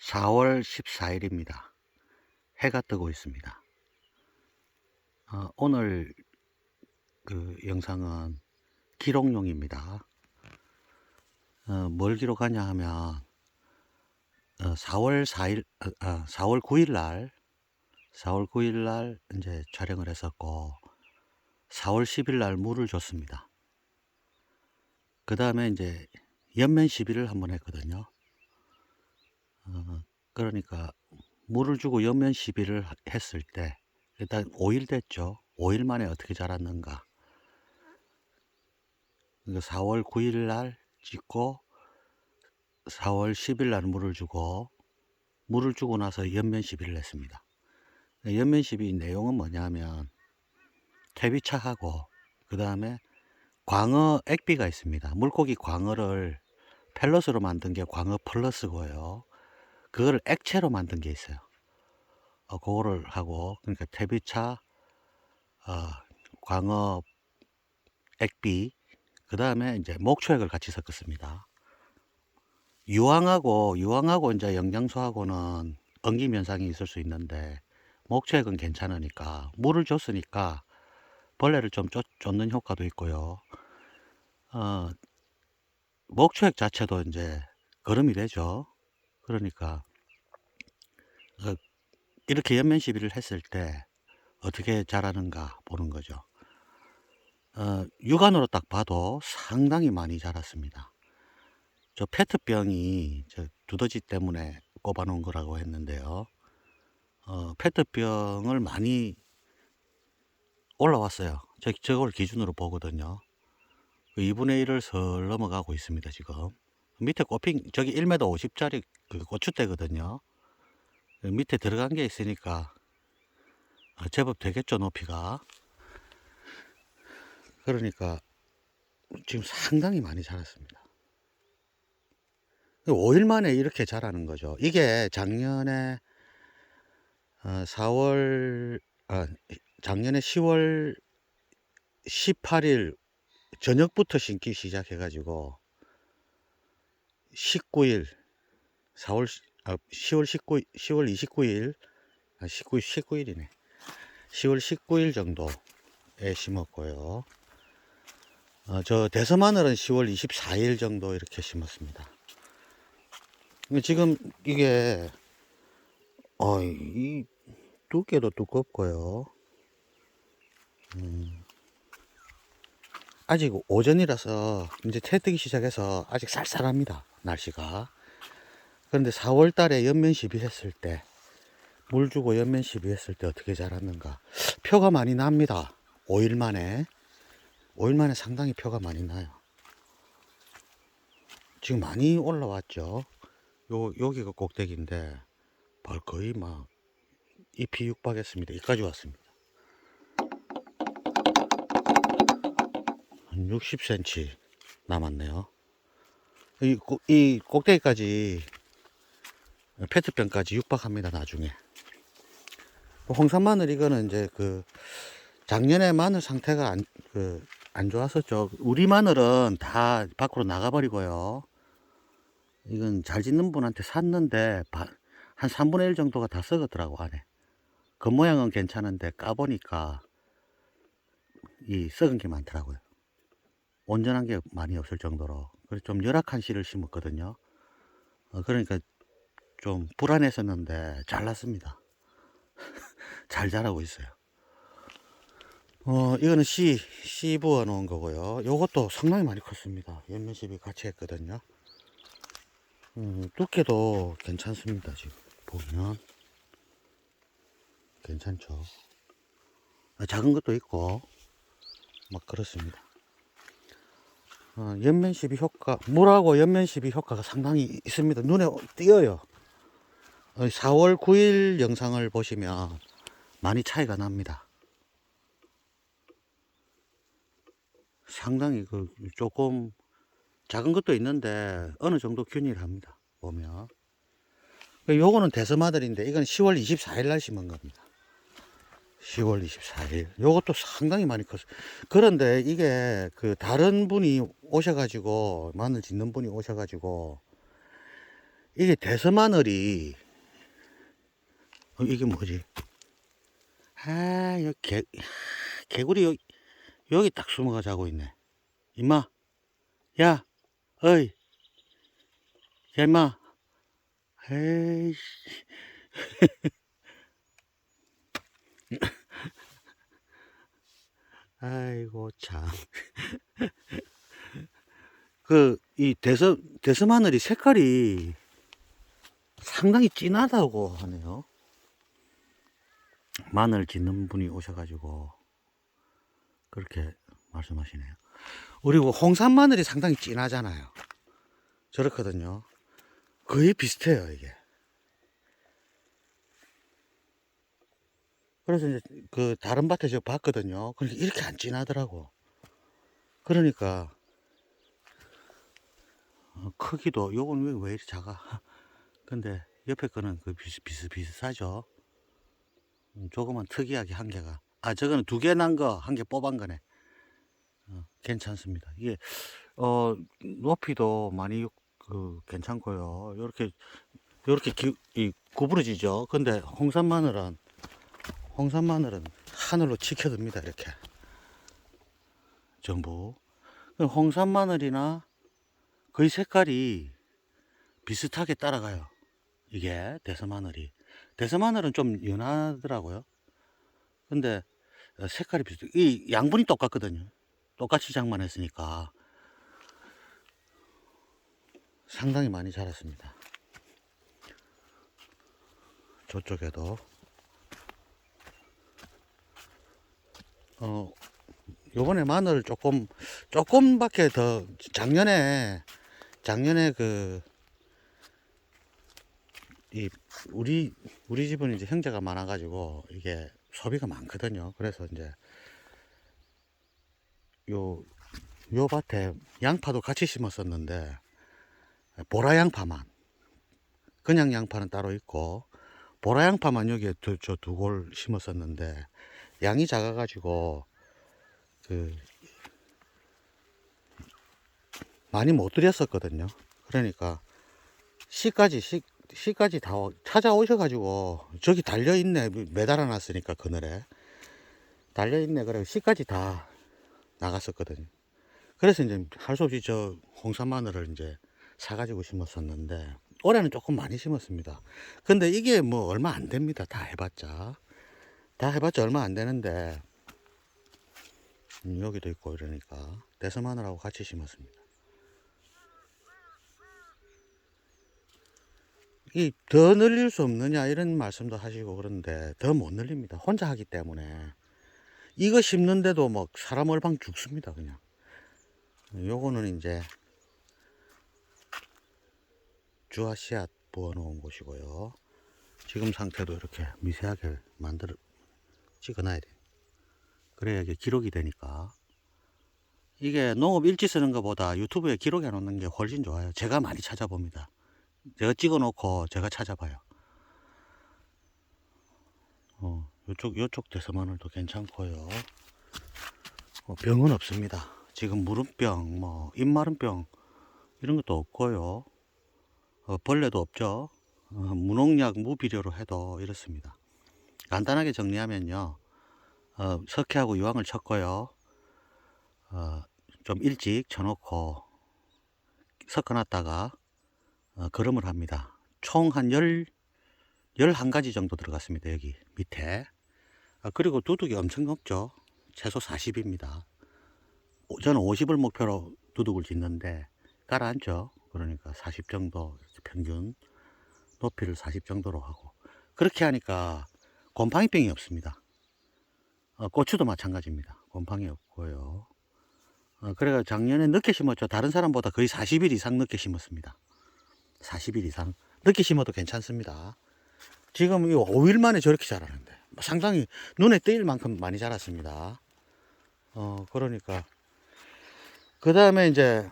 4월 14일입니다. 해가 뜨고 있습니다. 어, 오늘 그 영상은 기록용입니다. 어, 뭘 기록하냐 하면 어, 4월 4일, 어, 어, 4월 9일 날, 4월 9일 날 이제 촬영을 했었고, 4월 10일 날 물을 줬습니다. 그 다음에 이제 연면 시비를 한번 했거든요. 어, 그러니까 물을 주고 연면 시비를 하- 했을 때 일단 5일 됐죠. 5일 만에 어떻게 자랐는가. 그러니까 4월 9일 날 찍고 4월 10일 날 물을 주고 물을 주고 나서 연면 시비를 했습니다. 연면 시비 내용은 뭐냐면 퇴비차하고 그 다음에 광어 액비가 있습니다. 물고기 광어를 펠럿으로 만든 게 광어 플러스고요. 그거를 액체로 만든 게 있어요. 어, 그거를 하고 그러니까 퇴비차, 어, 광어 액비, 그 다음에 이제 목초액을 같이 섞었습니다. 유황하고 유황하고 이제 영양소하고는 엉김 현상이 있을 수 있는데 목초액은 괜찮으니까 물을 줬으니까 벌레를 좀 쫓, 쫓는 효과도 있고요. 어, 목초액 자체도 이제 거름이 되죠. 그러니까 어, 이렇게 연면 시비를 했을 때 어떻게 자라는가 보는 거죠. 어, 육안으로 딱 봐도 상당히 많이 자랐습니다. 저 페트병이 저 두더지 때문에 꼽아놓은 거라고 했는데요. 어, 페트병을 많이 올라왔어요. 저, 저걸 기준으로 보거든요. 2분의 1을 설 넘어가고 있습니다, 지금. 밑에 꽃핀, 저기 1m 50짜리 그 고추대거든요. 밑에 들어간 게 있으니까 어, 제법 되겠죠, 높이가. 그러니까 지금 상당히 많이 자랐습니다. 5일 만에 이렇게 자라는 거죠. 이게 작년에 어, 4월, 아, 작년에 10월 18일 저녁부터 심기 시작해 가지고 19일, 4월, 아, 10월 19일, 10월 29일, 아, 19, 19일이네. 10월 19일 정도에 심었고요. 어, 저 대서마늘은 10월 24일 정도 이렇게 심었습니다. 지금 이게 어, 이 두께도 두껍고요. 음, 아직 오전이라서 이제 태 뜨기 시작해서 아직 쌀쌀합니다. 날씨가. 그런데 4월 달에 연면 시비 했을 때, 물 주고 연면 시비 했을 때 어떻게 자랐는가. 표가 많이 납니다. 5일 만에. 5일 만에 상당히 표가 많이 나요. 지금 많이 올라왔죠. 요, 여기가 꼭대기인데, 벌 거의 막, 잎이 육박했습니다. 여기까지 왔습니다. 한 60cm 남았네요. 이, 꼭- 이 꼭대기까지 페트병까지 육박합니다. 나중에 홍산 마늘 이거는 이제 그 작년에 마늘 상태가 안, 그, 안 좋았었죠. 우리 마늘은 다 밖으로 나가버리고요. 이건 잘 짓는 분한테 샀는데 바- 한 3분의 1 정도가 다 썩었더라고 안에. 겉모양은 괜찮은데 까보니까 이 썩은 게 많더라고요. 온전한 게 많이 없을 정도로 그래서 좀 열악한 씨를 심었거든요. 어, 그러니까 좀 불안했었는데 잘 났습니다. 잘 자라고 있어요. 어, 이거는 씨, 씨 부어 놓은 거고요. 요것도 상당히 많이 컸습니다. 연면십이 같이 했거든요. 음, 두께도 괜찮습니다. 지금 보면 괜찮죠. 아, 작은 것도 있고 막 그렇습니다. 어, 연면시비 효과, 물하고 연면시비 효과가 상당히 있습니다. 눈에 띄어요. 어, 4월 9일 영상을 보시면 많이 차이가 납니다. 상당히 그 조금 작은 것도 있는데 어느 정도 균일합니다. 보면. 그 요거는 대서마들인데 이건 10월 24일 날 심은 겁니다. 10월 24일. 요것도 상당히 많이 컸어요. 그런데 이게 그 다른 분이 오셔가지고, 마늘 짓는 분이 오셔가지고, 이게 대서마늘이 어, 이게 뭐지? 아, 여기 개, 개구리 여기, 여기 딱 숨어가 자고 있네. 임마, 야, 어이, 야, 임마, 에이씨. 아이고, 참. 그, 이 대서, 대서마늘이 색깔이 상당히 진하다고 하네요. 마늘 짓는 분이 오셔가지고, 그렇게 말씀하시네요. 그리고 홍산 마늘이 상당히 진하잖아요. 저렇거든요. 거의 비슷해요, 이게. 그래서 이제 그 다른 밭에 저 봤거든요. 그러니까 이렇게 안 진하더라고. 그러니까 어, 크기도 요건 왜, 왜 이리 작아? 근데 옆에 거는 그 비슷, 비슷, 비슷하죠. 음, 조금은 특이하게 한 개가. 아, 저거는 두 개 난 거 한 개 뽑은 거네. 어, 괜찮습니다. 이게, 어, 높이도 많이 그 괜찮고요. 요렇게, 요렇게 기, 이, 구부러지죠. 근데 홍산 마늘은, 홍산 마늘은 하늘로 치켜듭니다. 이렇게. 전부. 그 홍산 마늘이나 거의 색깔이 비슷하게 따라가요. 이게 대서 마늘이. 대서마늘은 좀 연하더라고요. 근데 어, 색깔이 비슷해. 이 양분이 똑같거든요. 똑같이 장만했으니까 상당히 많이 자랐습니다. 저쪽에도 어 요번에 마늘 조금 조금밖에 더 작년에 작년에 그 이 우리 우리 집은 이제 형제가 많아 가지고 이게 소비가 많거든요. 그래서 이제 요 요 밭에 양파도 같이 심었었는데 보라 양파만 그냥 양파는 따로 있고 보라 양파만 여기에 저두 골 심었었는데 양이 작아 가지고 그 많이 못 드렸었거든요. 그러니까 씨까지 씨, 씨까지 다 찾아오셔가지고 저기 달려 있네 매달아 놨으니까 그늘에 달려 있네 그래 씨까지 다 나갔었거든요. 그래서 이제 할 수 없이 저 홍산 마늘을 이제 사가지고 심었었는데 올해는 조금 많이 심었습니다. 근데 이게 뭐 얼마 안 됩니다. 다 해봤자 다 해봤자 얼마 안 되는데 음, 여기도 있고 이러니까 대서 마늘하고 같이 심었습니다. 이 더 늘릴 수 없느냐 이런 말씀도 하시고 그런데 더 못 늘립니다. 혼자 하기 때문에 이거 심는데도 뭐 사람 얼방 죽습니다 그냥. 요거는 이제 주화 씨앗 부어 놓은 곳이고요. 지금 상태도 이렇게 미세하게 만들어 찍어 놔야 돼요. 그래야 이게 기록이 되니까. 이게 농업 일지 쓰는 것보다 유튜브에 기록해 놓는 게 훨씬 좋아요. 제가 많이 찾아봅니다. 제가 찍어 놓고 제가 찾아봐요. 어, 요쪽, 요쪽 대서마늘도 괜찮고요. 어, 병은 없습니다. 지금 무름병, 뭐, 입마름병, 이런 것도 없고요. 어, 벌레도 없죠. 어, 무농약, 무비료로 해도 이렇습니다. 간단하게 정리하면요. 어, 석회하고 유황을 쳤고요. 어, 좀 일찍 쳐놓고 섞어놨다가 어, 거름을 합니다. 총 한 열, 열한 가지 정도 들어갔습니다. 여기 밑에. 아, 그리고 두둑이 엄청 높죠. 최소 40입니다. 저는 50을 목표로 두둑을 짓는데 가라앉죠. 그러니까 40 정도 평균 높이를 40 정도로 하고 그렇게 하니까 곰팡이병이 없습니다. 어, 고추도 마찬가지입니다. 곰팡이 없고요. 어, 그래가 작년에 늦게 심었죠. 다른 사람보다 거의 40일 이상 늦게 심었습니다. 40일 이상 늦게 심어도 괜찮습니다. 지금 이 5일 만에 저렇게 자라는데 상당히 눈에 띄일 만큼 많이 자랐습니다. 어 그러니까 그 다음에 이제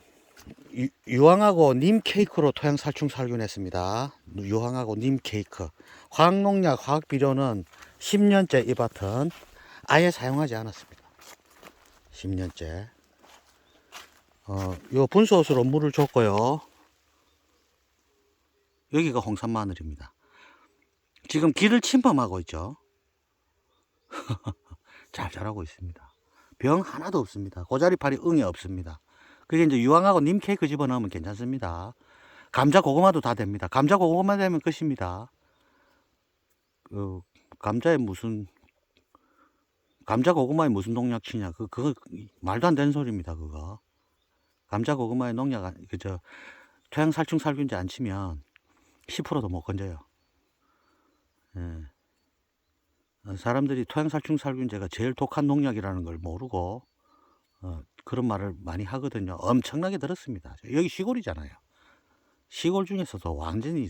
유- 유황하고 님 케이크로 토양 살충 살균했습니다. 유황하고 님 케이크. 화학농약, 화학비료는 10년째 이 밭은 아예 사용하지 않았습니다. 10년째. 어, 요 분소스로 물을 줬고요. 여기가 홍산 마늘입니다. 지금 길을 침범하고 있죠. 잘 자라고 있습니다. 병 하나도 없습니다. 고자리파리 응이 없습니다. 그게 이제 유황하고 님 케이크 집어넣으면 괜찮습니다. 감자 고구마도 다 됩니다. 감자 고구마 되면 끝입니다. 그 감자에 무슨 감자 고구마에 무슨 농약 치냐? 그 그거 말도 안 되는 소리입니다. 그거 감자 고구마에 농약 안- 그저 토양 살충 살균제 안 치면 10%도 못 건져요. 예. 어, 사람들이 토양 살충 살균제가 제일 독한 농약이라는 걸 모르고 어, 그런 말을 많이 하거든요. 엄청나게 들었습니다. 여기 시골이잖아요. 시골 중에서도 완전히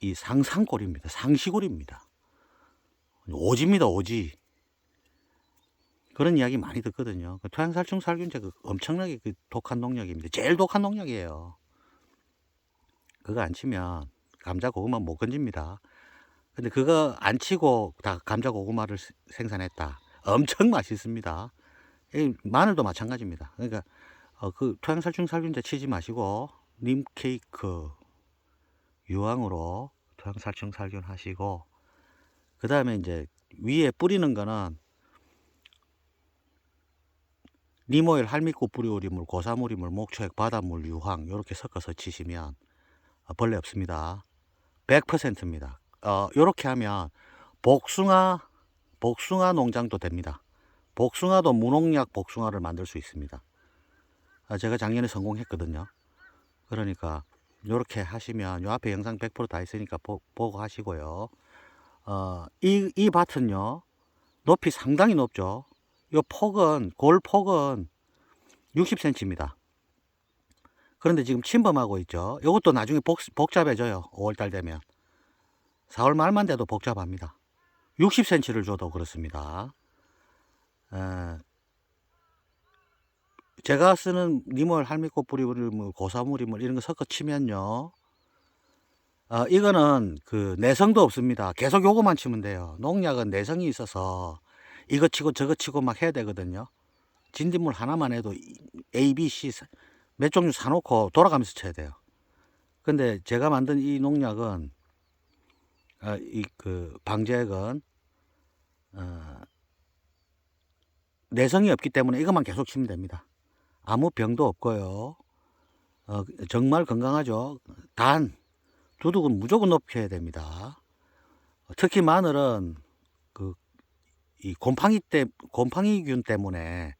이 상상골입니다. 상시골입니다. 오지입니다. 오지. 그런 이야기 많이 듣거든요. 그 토양살충 살균제 그 엄청나게 그 독한 농약입니다. 제일 독한 농약이에요. 그거 안 치면 감자 고구마 못 건집니다. 근데 그거 안 치고 다 감자 고구마를 세- 생산했다. 엄청 맛있습니다. 이 마늘도 마찬가지입니다. 그러니까 어, 그 토양살충 살균제 치지 마시고 님 케이크 유황으로 토양살충 살균 하시고 그 다음에 이제 위에 뿌리는 거는 니모일 할미꽃 뿌리오리물 고사물이물 목초액 바닷물 유황 이렇게 섞어서 치시면 어, 벌레 없습니다. 100%입니다. 어, 요렇게 하면 복숭아 복숭아 농장도 됩니다. 복숭아도 무농약 복숭아를 만들 수 있습니다. 아, 제가 작년에 성공했거든요. 그러니까 요렇게 하시면 요 앞에 영상 100%다 있으니까 보, 보고 하시고요. 어, 이, 이 밭은요, 높이 상당히 높죠. 요 폭은, 골 폭은 60cm입니다. 그런데 지금 침범하고 있죠. 요것도 나중에 복, 복잡해져요. 5월달 되면. 4월 말만 돼도 복잡합니다. 60cm를 줘도 그렇습니다. 에, 제가 쓰는 니몰 할미꽃 뿌리물 고사물이물 이런 거 섞어 치면요. 어, 이거는 그 내성도 없습니다. 계속 요거만 치면 돼요. 농약은 내성이 있어서 이거 치고 저거 치고 막 해야 되거든요. 진딧물 하나만 해도 A, B, C 몇 종류 사놓고 돌아가면서 쳐야 돼요. 근데 제가 만든 이 농약은 어, 이그 방제액은 어, 내성이 없기 때문에 이것만 계속 치면 됩니다. 아무 병도 없고요. 어, 정말 건강하죠. 단 두둑은 무조건 높여야 됩니다. 특히 마늘은 그 이 곰팡이 때 곰팡이균 때문에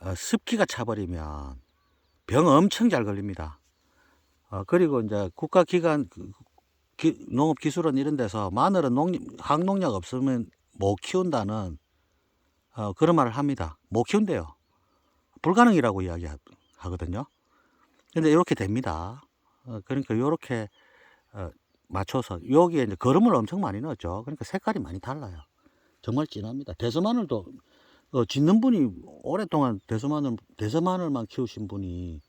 어, 습기가 차버리면 병 엄청 잘 걸립니다. 어, 그리고 이제 국가기관 농업기술원 이런 데서 마늘은 농, 항농약 없으면 못 키운다는 어, 그런 말을 합니다. 못 키운대요. 불가능이라고 이야기하거든요. 근데 이렇게 됩니다. 어, 그러니까 이렇게 어, 맞춰서 여기에 이제 거름을 엄청 많이 넣었죠. 그러니까 색깔이 많이 달라요. 정말 진합니다. 대서마늘도 어, 짓는 분이 오랫동안 대서마늘 대서마늘만 키우신 분이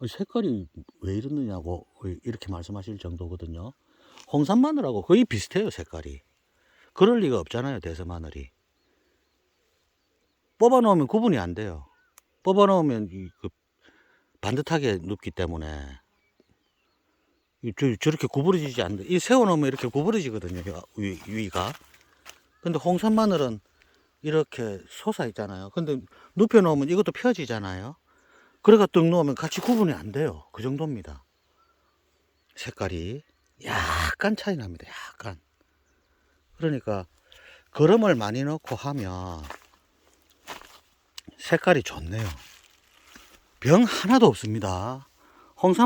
어, 색깔이 왜 이러느냐고 이렇게 말씀하실 정도거든요. 홍산 마늘하고 거의 비슷해요 색깔이. 그럴 리가 없잖아요 대서마늘이. 뽑아 놓으면 구분이 안 돼요. 뽑아 놓으면 이, 그 반듯하게 눕기 때문에 저렇게 구부러지지 않는데 이 세워 놓으면 이렇게 구부러지거든요 위, 위가. 근데 홍산 마늘은 이렇게 솟아 있잖아요. 근데 눕혀 놓으면 이것도 펴지잖아요. 그래가 뚝 놓으면 같이 구분이 안 돼요. 그 정도입니다. 색깔이 약간 차이 납니다. 약간. 그러니까 거름을 많이 넣고 하면 색깔이 좋네요. 병 하나도 없습니다.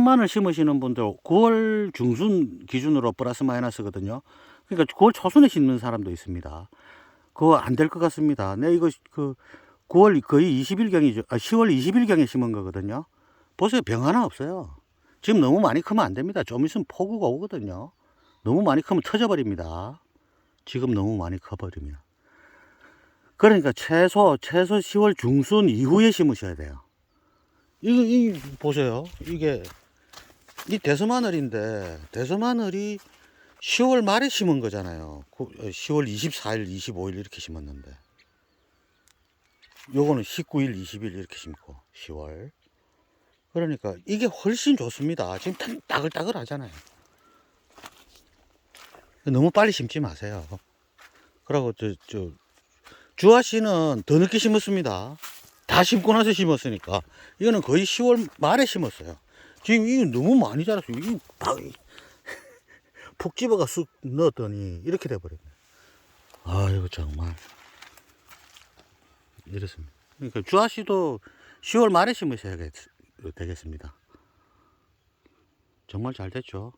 마늘 심으시는 분들 9월 중순 기준으로 플러스 마이너스거든요. 그러니까 9월 초순에 심는 사람도 있습니다. 그거 안 될 것 같습니다. 내 이거 그 9월 거의 20일경이죠. 아, 10월 20일경에 심은 거거든요. 보세요. 병 하나 없어요. 지금 너무 많이 크면 안 됩니다. 좀 있으면 폭우가 오거든요. 너무 많이 크면 터져버립니다. 지금 너무 많이 커버리면. 그러니까 최소, 최소 10월 중순 이후에 심으셔야 돼요. 이거, 이, 보세요. 이게, 이 대서마늘인데, 대서마늘이 10월 말에 심은 거잖아요. 구- 어, 10월 24일, 25일 이렇게 심었는데. 요거는 19일, 20일 이렇게 심고, 10월. 그러니까 이게 훨씬 좋습니다. 지금 딱- 따글따글 하잖아요. 너무 빨리 심지 마세요. 그리고 저, 저, 주아 씨는 더 늦게 심었습니다. 다 심고 나서 심었으니까. 이거는 거의 10월 말에 심었어요. 지금 이거 너무 많이 자랐어요. 이거 막, 푹 집어가 쑥 넣었더니 이렇게 돼버렸네. 아이고, 정말. 이렇습니다. 그러니까 주아 씨도 10월 말에 심으셔야 되겠습니다. 정말 잘 됐죠.